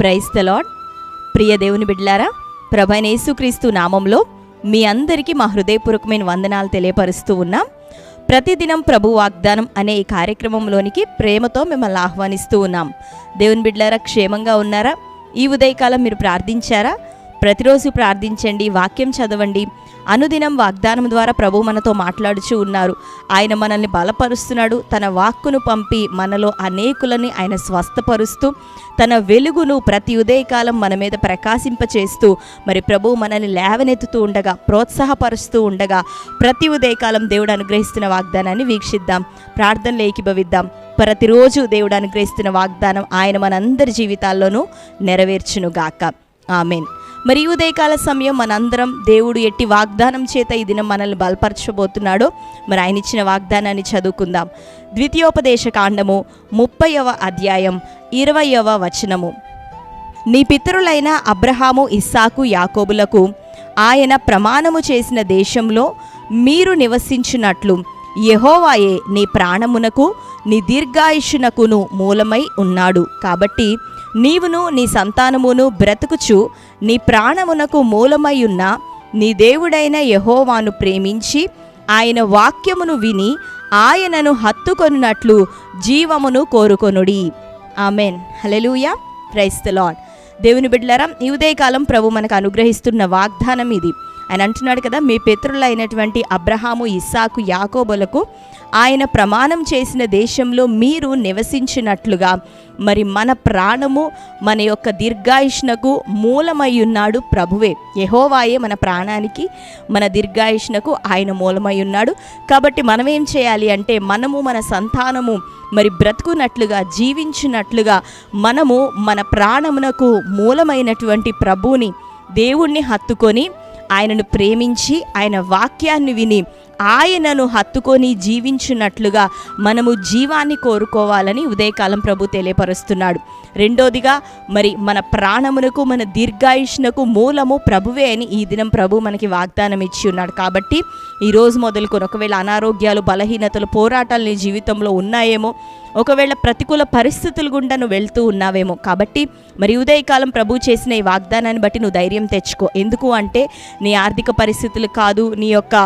Praise the ప్రియ దేవుని బిడ్లారా ప్రభైన యేసుక్రీస్తు నామంలో మీ అందరికీ మా హృదయపూర్వకమైన వందనాలు తెలియపరుస్తూ ఉన్నాం. ప్రతిదినం ప్రభు వాగ్దానం అనే ఈ కార్యక్రమంలోనికి ప్రేమతో మిమ్మల్ని ఆహ్వానిస్తూ ఉన్నాం. దేవుని బిడ్లారా క్షేమంగా ఉన్నారా? ఈ ఉదయకాలం మీరు ప్రార్థించారా? ప్రతిరోజు ప్రార్థించండి వాక్యం చదవండి. అనుదినం వాగ్దానం ద్వారా ప్రభు మనతో మాట్లాడుచూ ఉన్నారు. ఆయన మనల్ని బలపరుస్తున్నాడు. తన వాక్కును పంపి మనలో అనేకులని ఆయన స్వస్థపరుస్తూ తన వెలుగును ప్రతి ఉదయకాలం మన మీద ప్రకాశింపచేస్తూ మరి ప్రభు మనల్ని లేవనెత్తుతూ ఉండగా ప్రోత్సాహపరుస్తూ ఉండగా ప్రతి ఉదయకాలం దేవుడు అనుగ్రహిస్తున్న వాగ్దానాన్ని వీక్షిద్దాం. ప్రార్థనలు ఏకీభవిద్దాం ప్రతిరోజు దేవుడు అనుగ్రహిస్తున్న వాగ్దానం ఆయన మనందరి జీవితాల్లోనూ నెరవేర్చునుగాక. ఆమెన్. మరి ఉదయకాల సమయం మనందరం దేవుడు ఎట్టి వాగ్దానం చేత ఈ దినం మనల్ని బలపరచబోతున్నాడో. మరి ఆయన ఇచ్చిన వాగ్దానాన్ని చదువుకుందాం. ద్వితీయోపదేశ కాండము ముప్పైవ అధ్యాయం ఇరవయవ వచనము. నీ పితరులైన అబ్రహాము ఇస్సాకు యాకోబులకు ఆయన ప్రమాణము చేసిన దేశంలో మీరు నివసించినట్లు యహోవాయే నీ ప్రాణమునకు నీ దీర్ఘాయుషునకును మూలమై ఉన్నాడు. కాబట్టి నీవును నీ సంతానమును బ్రతుకుచు నీ ప్రాణమునకు మూలమైయున్న నీ దేవుడైన యహోవాను ప్రేమించి ఆయన వాక్యమును విని ఆయనను హత్తుకొనున్నట్లు జీవమును కోరుకొనుడి. ఆమెన్. హలెలూయ ప్రైస్ లాడ్ దేవుని బిడ్లరం ఈ ఉదయకాలం ప్రభు మనకు అనుగ్రహిస్తున్న వాగ్దానం ఇది. ఆయన అంటున్నాడు కదా మీ పితరులైనటువంటి అబ్రహాము ఇస్సాకు యాకోబులకు ఆయన ప్రమాణం చేసిన దేశంలో మీరు నివసించినట్లుగా. మరి మన ప్రాణము మన యొక్క దీర్ఘాయుష్నకు మూలమై ఉన్నాడు ప్రభువే. యహోవాయే మన ప్రాణానికి మన దీర్ఘాయుష్నకు ఆయన మూలమై ఉన్నాడు కాబట్టి మనం ఏం చేయాలి అంటే మనము మన సంతానము మరి బ్రతుకున్నట్లుగా జీవించినట్లుగా మనము మన ప్రాణమునకు మూలమైనటువంటి ప్రభువుని దేవుణ్ణి హత్తుకొని ఆయనను ప్రేమించి ఆయన వాక్యాన్ని విని ఆయనను హత్తుకొని జీవించినట్లుగా మనము జీవాన్ని కోరుకోవాలని ఉదయకాలం ప్రభు తెలియపరుస్తున్నాడు. రెండోదిగా మరి మన ప్రాణమునకు మన దీర్ఘాయుష్నకు మూలము ప్రభువే అని ఈ దినం ప్రభు మనకి వాగ్దానం ఇచ్చి ఉన్నాడు. కాబట్టి ఈరోజు మొదలుకొని ఒకవేళ అనారోగ్యాలు బలహీనతలు పోరాటాలు నీ జీవితంలో ఉన్నాయేమో ఒకవేళ ప్రతికూల పరిస్థితులు గుండా నువ్వు వెళ్తూ ఉన్నావేమో కాబట్టి మరి ఉదయకాలం ప్రభు చేసిన ఈ వాగ్దానాన్ని బట్టి నువ్వు ధైర్యం తెచ్చుకో. ఎందుకు అంటే నీ ఆర్థిక పరిస్థితులు కాదు నీ యొక్క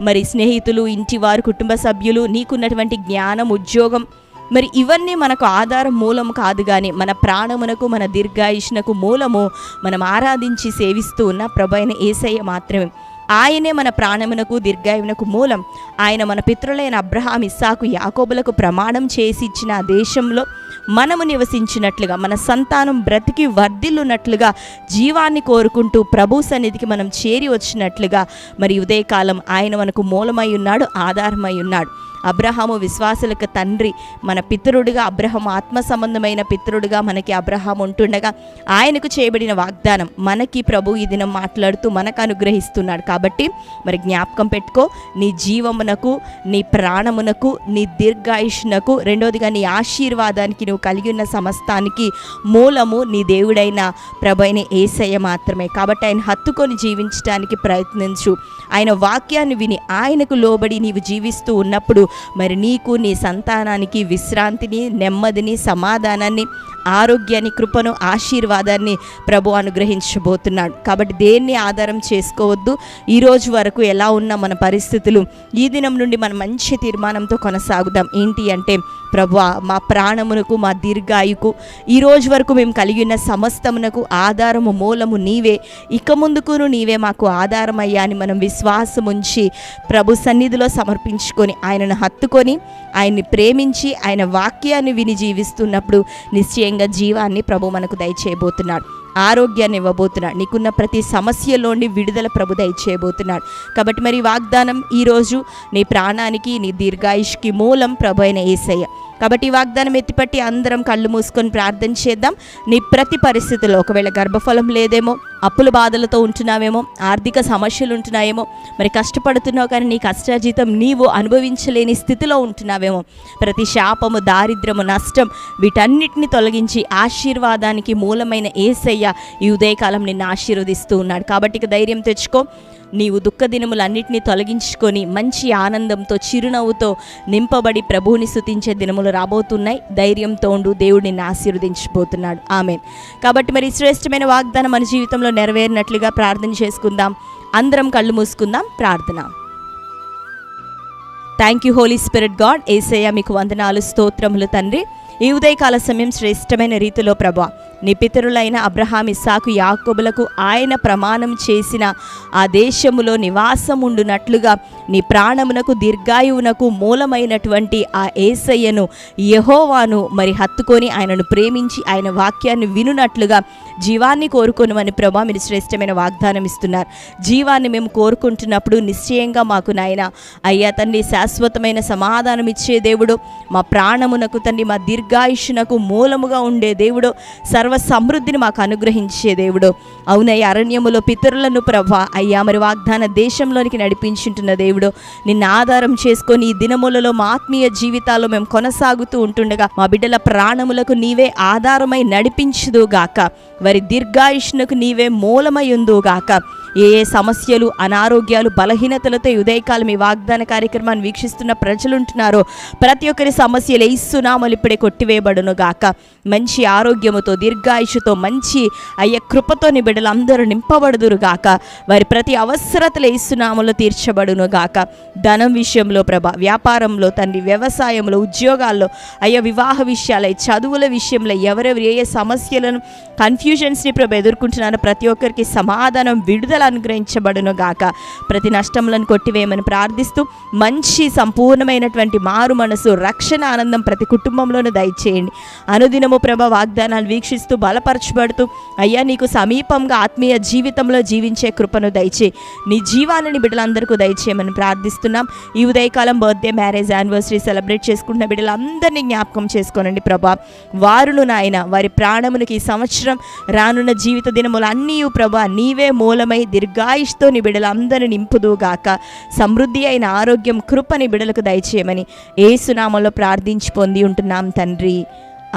మరి స్నేహితులు ఇంటివారు కుటుంబ సభ్యులు నీకున్నటువంటి జ్ఞానం ఉద్యోగం. మరి ఇవన్నీ మనకు ఆధారం మూలం కాదు కానీ మన ప్రాణమునకు మన దీర్ఘాయుష్నకు మూలము మనం ఆరాధించి సేవిస్తూ ఉన్న ప్రభైన ఏసయ్య మాత్రమే. ఆయనే మన ప్రాణమునకు దీర్ఘాయువునకు మూలం. ఆయన మన పితృలైన అబ్రహాం ఇస్సాకు యాకోబులకు ప్రమాణం చేసి ఇచ్చిన దేశంలో మనము నివసించినట్లుగా మన సంతానం బ్రతికి వర్ధిల్లున్నట్లుగా జీవాన్ని కోరుకుంటూ ప్రభు సన్నిధికి మనం చేరి వచ్చినట్లుగా మరి ఉదయకాలం ఆయన మనకు మూలమై ఉన్నాడు ఆధారమై ఉన్నాడు. అబ్రహాము విశ్వాసులకు తండ్రి మన పితరుడిగా అబ్రహం ఆత్మ సంబంధమైన పితరుడిగా మనకి అబ్రహాం ఉంటుండగా ఆయనకు చేయబడిన వాగ్దానం మనకి ప్రభు ఈ దినం మాట్లాడుతూ మనకు అనుగ్రహిస్తున్నాడు. కాబట్టి మరి జ్ఞాపకం పెట్టుకో నీ జీవమునకు నీ ప్రాణమునకు నీ దీర్ఘాయుష్నకు రెండోదిగా నీ ఆశీర్వాదానికి నువ్వు కలిగి ఉన్న సమస్తానికి మూలము నీ దేవుడైన ప్రభు అయిన ఏసయ్య మాత్రమే. కాబట్టి ఆయన హత్తుకొని జీవించడానికి ప్రయత్నించు. ఆయన వాక్యాన్ని విని ఆయనకు లోబడి నీవు జీవిస్తూ ఉన్నప్పుడు మరి నీకు నీ సంతానానికి విశ్రాంతిని నెమ్మదిని సమాధానాన్ని ఆరోగ్యాన్ని కృపను ఆశీర్వాదాన్ని ప్రభు అనుగ్రహించబోతున్నాడు. కాబట్టి దేన్ని ఆధారం చేసుకోవద్దు? ఈరోజు వరకు ఎలా ఉన్న మన పరిస్థితులు? ఈ దినం నుండి మనం మంచి తీర్మానంతో కొనసాగుదాం. ఏంటి అంటే ప్రభు మా ప్రాణమునకు మా దీర్ఘాయుకు ఈ రోజు వరకు మేము కలిగి ఉన్న సమస్తమునకు ఆధారము మూలము నీవే. ఇక ముందుకును నీవే మాకు ఆధారమయ్యా అని మనం విశ్వాసం ఉంచి ప్రభు సన్నిధిలో సమర్పించుకొని ఆయనను హత్తుకొని ఆయన్ని ప్రేమించి ఆయన వాక్యాన్ని విని జీవిస్తున్నప్పుడు నిశ్చయంగా జీవాన్ని ప్రభు మనకు దయచేయబోతున్నాడు. ఆరోగ్యాన్ని ఇవ్వబోతున్నాడు. నీకున్న ప్రతి సమస్యలోని విడుదల ప్రభు దయచేయబోతున్నాడు. కాబట్టి మరి వాగ్దానం ఈరోజు నీ ప్రాణానికి నీ దీర్ఘాయుష్కి మూలం ప్రభు అయిన ఏసయ్య. కాబట్టి ఈ వాగ్దానం ఎత్తిపట్టి అందరం కళ్ళు మూసుకొని ప్రార్థన చేద్దాం. నీ ప్రతి పరిస్థితుల్లో ఒకవేళ గర్భఫలం లేదేమో అప్పుల బాధలతో ఉంటున్నావేమో ఆర్థిక సమస్యలు ఉంటున్నాయేమో మరి కష్టపడుతున్నావు కానీ నీ కష్టాజీతం నీవు అనుభవించలేని స్థితిలో ఉంటున్నావేమో. ప్రతి శాపము దారిద్రము నష్టం వీటన్నిటిని తొలగించి ఆశీర్వాదానికి మూలమైన ఏసయ్య ఈ ఉదయకాలం నిన్ను ఆశీర్వదిస్తూ ఉన్నాడు. కాబట్టి ఇక ధైర్యం తెచ్చుకో. నీవు దుఃఖదినములన్నింటినీ తొలగించుకొని మంచి ఆనందంతో చిరునవ్వుతో నింపబడి ప్రభువుని స్తుతించే దినములు రాబోతున్నాయి. ధైర్యంతో ఉండు దేవుడు నిన్ను ఆశీర్వదించబోతున్నాడు కాబట్టి మరి ఈ శ్రేష్టమైన వాగ్దానం మన జీవితంలో నెరవేరినట్లుగా ప్రార్థన చేసుకుందాం. అందరం కళ్ళు మూసుకుందాం ప్రార్థన. Thank you Holy Spirit God Yesayya మీకు వందనాలు స్తోత్రములు తండ్రి. ఈ ఉదయకాల సమయం శ్రేష్టమైన రీతిలో ప్రభా నీ పితరులైన అబ్రహాం ఇస్సాకు యాకోబులకు ఆయన ప్రమాణం చేసిన ఆ దేశములో నివాసముండునట్లుగా నీ ప్రాణమునకు దీర్ఘాయువునకు మూలమైనటువంటి ఆ ఏసయ్యను యహోవాను మరి హత్తుకొని ఆయనను ప్రేమించి ఆయన వాక్యాన్ని వినునట్లుగా జీవాన్ని కోరుకొనుమని ప్రభా మీరు శ్రేష్టమైన వాగ్దానం ఇస్తున్నారు. జీవాన్ని మేము కోరుకుంటున్నప్పుడు నిశ్చయంగా మాకు నాయన అయ్యా తండ్రి శాశ్వతమైన సమాధానం ఇచ్చే దేవుడు మా ప్రాణమునకు తండ్రి మా దీర్ఘాయుషునకు మూలముగా ఉండే దేవుడు సర్వ సమృద్ధిని మాకు అనుగ్రహించే దేవుడు. అవునయ్య అరణ్యములో పితరులను ప్రభా అయ్యా మరి వాగ్దాన దేశంలోనికి నడిపించుంటున్న దేవుడు. నిన్ను ఆధారం చేసుకొని ఈ దినములలో మా ఆత్మీయ జీవితాల్లో మేము కొనసాగుతూ ఉంటుండగా మా బిడ్డల ప్రాణములకు నీవే ఆధారమై నడిపించుదుగాక వారి దీర్ఘాయుష్ణకు నీవే మూలమై ఉందుగాక ఏ ఏ సమస్యలు అనారోగ్యాలు బలహీనతలతో ఉదయకాలం ఈ వాగ్దాన కార్యక్రమాన్ని వీక్షిస్తున్న ప్రజలు ఉంటున్నారో ప్రతి ఒక్కరి సమస్యలు ఇస్తున్నామలు ఇప్పుడే కొట్టివేయబడును గాక. మంచి ఆరోగ్యముతో దీర్ఘాయుషుతో మంచి అయ్య కృపతో బిడ్డలందరూ బిడ్డలు అందరూ నింపబడుదురు గాక. వారి ప్రతి అవసరతలు ఇస్తున్నాములు తీర్చబడును గాక. ధనం విషయంలో ప్రభ వ్యాపారంలో తండ్రి వ్యవసాయంలో ఉద్యోగాల్లో అయ్యా వివాహ విషయాలై చదువుల విషయంలో ఎవరెవరు ఏ ఏ సమస్యలను కన్ఫ్యూజన్స్ని ప్రభ ఎదుర్కొంటున్నారో ప్రతి ఒక్కరికి సమాధానం విడుదల అనుగ్రహించబడును గాక. ప్రతి నష్టములను కొట్టివేయమని ప్రార్థిస్తూ మంచి సంపూర్ణమైనటువంటి మారు మనసు రక్షణ ఆనందం ప్రతి కుటుంబంలోనూ దయచేయండి. అనుదినము ప్రభ వాగ్దానాలు వీక్షిస్తూ బలపరచబడుతూ అయ్యా నీకు సమీపంగా ఆత్మీయ జీవితంలో జీవించే కృపను దయచే నీ జీవాన్ని బిడ్డలందరికీ దయచేయమని ప్రార్థిస్తున్నాం. ఈ ఉదయకాలం బర్త్డే మ్యారేజ్ యానివర్సరీ సెలబ్రేట్ చేసుకుంటున్న బిడ్డలందరినీ జ్ఞాపకం చేసుకోనండి ప్రభా. వారును నాయన వారి ప్రాణమునికి ఈ సంవత్సరం రానున్న జీవిత దినములు అన్నీ ప్రభా నీవే మూలమై దీర్ఘాయుష్తో నీ బిడ్డలందరినీ నింపుదుగాక సమృద్ధి అయిన ఆరోగ్యం కృపని బిడలకు దయచేయమని ఏసునామంలో ప్రార్థించి పొంది ఉంటున్నాం తండ్రి.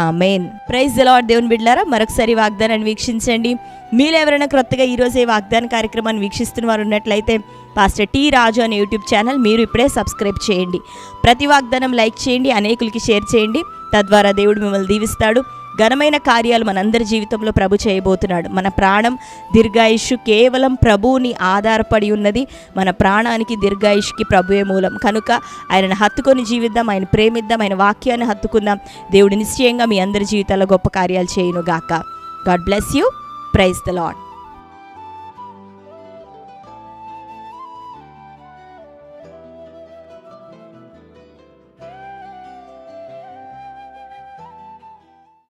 ఆమెన్. ప్రైజ్ లార్డ్ దేవుని బిడ్లారా మరొకసారి వాగ్దానాన్ని వీక్షించండి. మీరు ఎవరైనా క్రొత్తగా ఈరోజు ఈ వాగ్దాన కార్యక్రమాన్ని వీక్షిస్తున్న వారు ఉన్నట్లయితే పాస్టర్ టీ రాజు అనే యూట్యూబ్ ఛానల్ మీరు ఇప్పుడే సబ్స్క్రైబ్ చేయండి. ప్రతి వాగ్దానం లైక్ చేయండి అనేకులకి షేర్ చేయండి. తద్వారా దేవుడు మిమ్మల్ని దీవిస్తాడు. ఘనమైన కార్యాలు మనందరి జీవితంలో ప్రభు చేయబోతున్నాడు. మన ప్రాణం దీర్ఘాయుషు కేవలం ప్రభువుని ఆధారపడి ఉన్నది. మన ప్రాణానికి దీర్ఘాయుష్కి ప్రభువే మూలం. కనుక ఆయనను హత్తుకొని జీవిద్దాం ఆయన ప్రేమిద్దాం ఆయన వాక్యాన్ని హత్తుకుందాం. దేవుడు నిశ్చయంగా మీ అందరి జీవితాల్లో గొప్ప కార్యాలు చేయను గాక God bless you. Praise the Lord